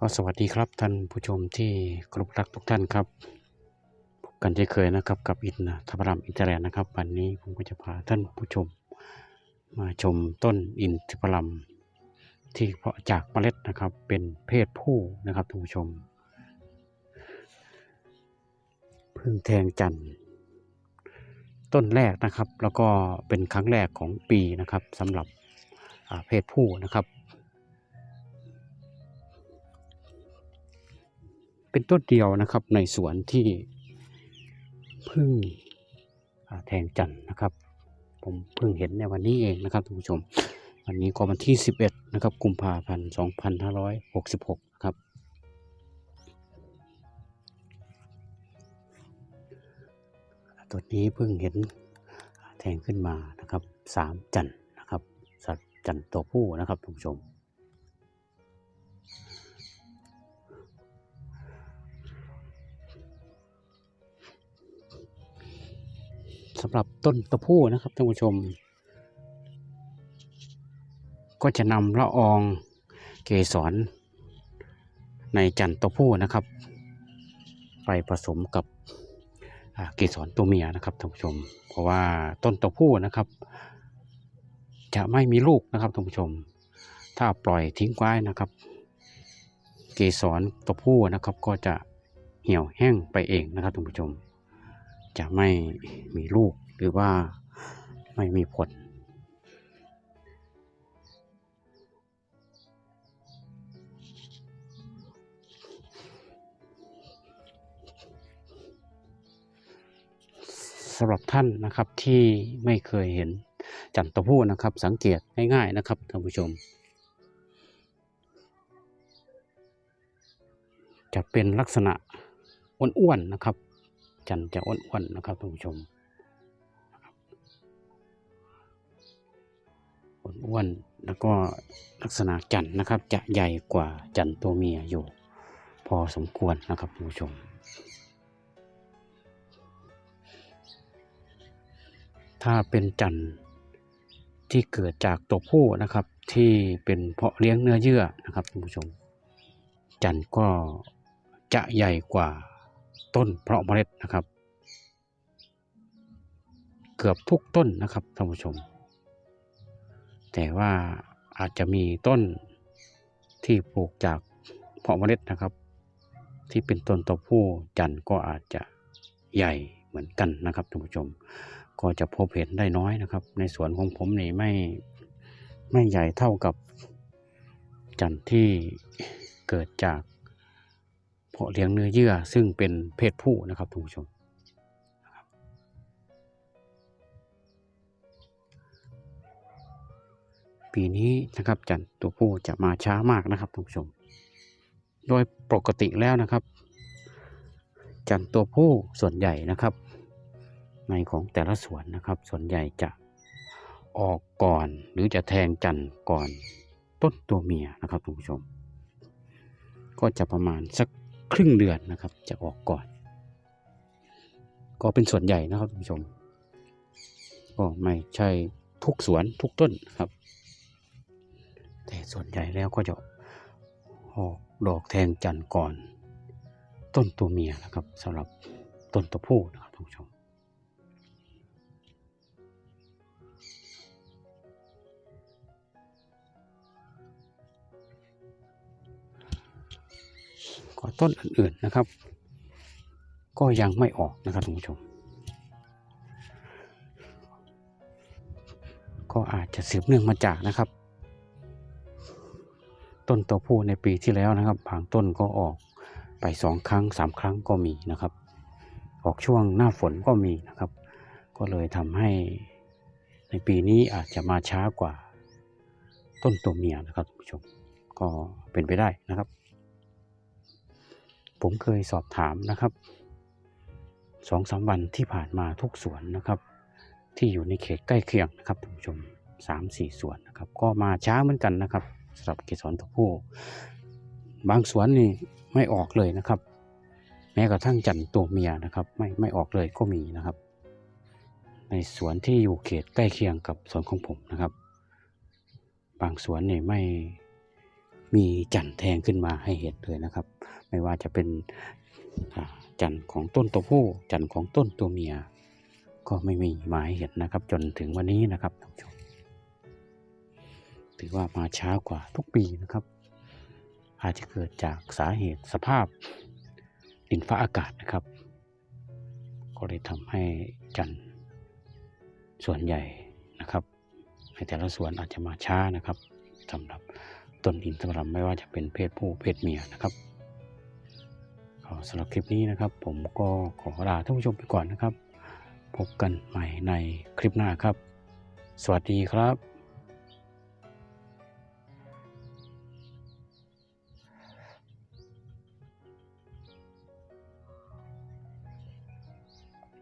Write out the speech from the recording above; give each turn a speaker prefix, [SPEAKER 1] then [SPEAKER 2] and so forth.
[SPEAKER 1] ก็สวัสดีครับท่านผู้ชมที่กรุรักทุกท่านครับพบกันเช่นเคยนะครับกับอินนะธรรมรามอินเทอร์เน็ตนะครับ วันนี้ผมก็จะพาท่านผู้ชม มาชมต้นอินทผลัมที่เพาะจากเมล็ดนะครับเป็นเพศผู้นะครับท่านผู้ชม พึ่งแทงจันทร์ต้นแรกนะครับ แล้วก็เป็นครั้งแรกของปีนะครับสำหรับเพศผู้นะครับ เป็นต้นเดียวนะครับในสวนที่เพิ่งแทงจันนะครับ ผมเพิ่งเห็นในวันนี้เองนะครับท่านผู้ชม วันนี้ก็วันที่ 11 นะครับกุมภาพันธ์2566 นะครับ ตัวนี้เพิ่งเห็นแทงขึ้นมานะครับสามจันนะครับสัตว์จันตัวผู้นะครับท่านผู้ชม สำหรับต้นตะพูนะครับท่านผู้ชม ก็จะนำละอองเกสรในจันตัวผู้นะครับ ไปผสมกับเกสรตัวเมียนะครับท่านผู้ชม เพราะว่าต้นตัวผู้นะครับ จะไม่มีลูกนะครับท่านผู้ชม ถ้าปล่อยทิ้งไว้นะครับ เกสรตัวผู้นะครับก็จะเหี่ยวแห้งไปเองนะครับท่านผู้ชม จะไม่มีลูกหรือว่าไม่มีผล สำหรับท่านนะครับที่ไม่เคยเห็นจันทพูนะครับ สังเกตง่ายๆนะครับท่านผู้ชม จะเป็นลักษณะอ้วนๆนะครับ จันทร์จะอ้วนๆนะครับท่านผู้ชมอ้วนๆแล้วก็ลักษณะจันนะครับ จะใหญ่กว่าจันตัวเมียอยู่ พอสมควรนะครับท่านผู้ชมถ้าเป็นจันที่เกิดจากตัวผู้นะครับ ที่เป็นเพาะเลี้ยงเนื้อเยื่อนะครับท่านผู้ชม จันก็จะใหญ่กว่า ต้นเพาะเมล็ดนะครับ เกือบทุกต้นนะครับท่านผู้ชม แต่ว่าอาจจะมีต้นที่ปลูกจากเพาะเมล็ดนะครับ ที่เป็นต้นตัวผู้จันทร์ก็อาจจะใหญ่เหมือนกันนะครับท่านผู้ชม ก็จะพบเห็นได้น้อยนะครับ ในสวนของผมนี่ไม่ไม่ใหญ่เท่ากับจันทร์ที่เกิดจาก เพาะเลี้ยงเนื้อเยื่อซึ่งเป็นเพศผู้นะครับท่านผู้ชมปีนี้นะครับจันตัวผู้จะมาช้ามากนะครับท่านผู้ชม โดยปกติแล้วนะครับ จันตัวผู้ส่วนใหญ่นะครับ ในของแต่ละสวนนะครับ ส่วนใหญ่จะออกก่อนหรือจะแทงจันก่อนต้นตัวเมียนะครับท่านผู้ชม ก็จะประมาณสัก ครึ่งเดือนนะครับ จะออกก่อน ก็เป็นส่วนใหญ่นะครับท่านผู้ชม ก็ไม่ใช่ทุกสวนทุกต้นครับ แต่ส่วนใหญ่แล้วก็จะออกดอกแทงจันทร์ก่อน ต้นตัวเมียนะครับสำหรับต้นตัวผู้นะครับท่านผู้ชม ก็ต้นอื่นๆนะครับ ก็ยังไม่ออกนะครับท่านผู้ชม ก็อาจจะสืบเนื่องมาจากนะครับ ต้นตัวผู้ในปีที่แล้วนะครับบางต้นก็ออกไปสองครั้งสามครั้งก็มีนะครับ ออกช่วงหน้าฝนก็มีนะครับ ก็เลยทำให้ในปีนี้อาจจะมาช้ากว่าต้นตัวเมียนะครับท่านผู้ชมก็เป็นไปได้นะครับ ผมเคยสอบถามนะครับสองสามวันที่ผ่านมาทุกสวนนะครับ ที่อยู่ในเขตใกล้เคียงนะครับท่านผู้ชมสามสี่สวนนะครับ ก็มาช้าเหมือนกันนะครับสำหรับเกสรตัวผู้บางสวนนี่ไม่ออกเลยนะครับ แม้กระทั่งจันทร์ตัวเมียนะครับไม่ไม่ออกเลยก็มีนะครับ ในสวนที่อยู่เขตใกล้เคียงกับสวนของผมนะครับ บางสวนนี่ไม่ มีจันทร์แทงขึ้นมาให้เห็นเลยนะครับ ไม่ว่าจะเป็นจันทร์ของต้นตัวผู้จันทร์ของต้นตัวเมีย ก็ไม่มีหมาให้เห็นนะครับ จนถึงวันนี้นะครับท่านผู้ชมถือว่ามาช้ากว่าทุกปีนะครับ อาจจะเกิดจากสาเหตุสภาพดินฟ้าอากาศนะครับ ก็เลยทำให้จันทร์ส่วนใหญ่นะครับในแต่ละส่วนอาจจะมาช้านะครับสำหรับ ต้นอินทผลัมไม่ว่าจะเป็นเพศผู้เพศเมียนะครับสำหรับคลิปนี้นะครับ ผมก็ขอลาท่านผู้ชมไปก่อนนะครับ พบกันใหม่ในคลิปหน้าครับ สวัสดีครับ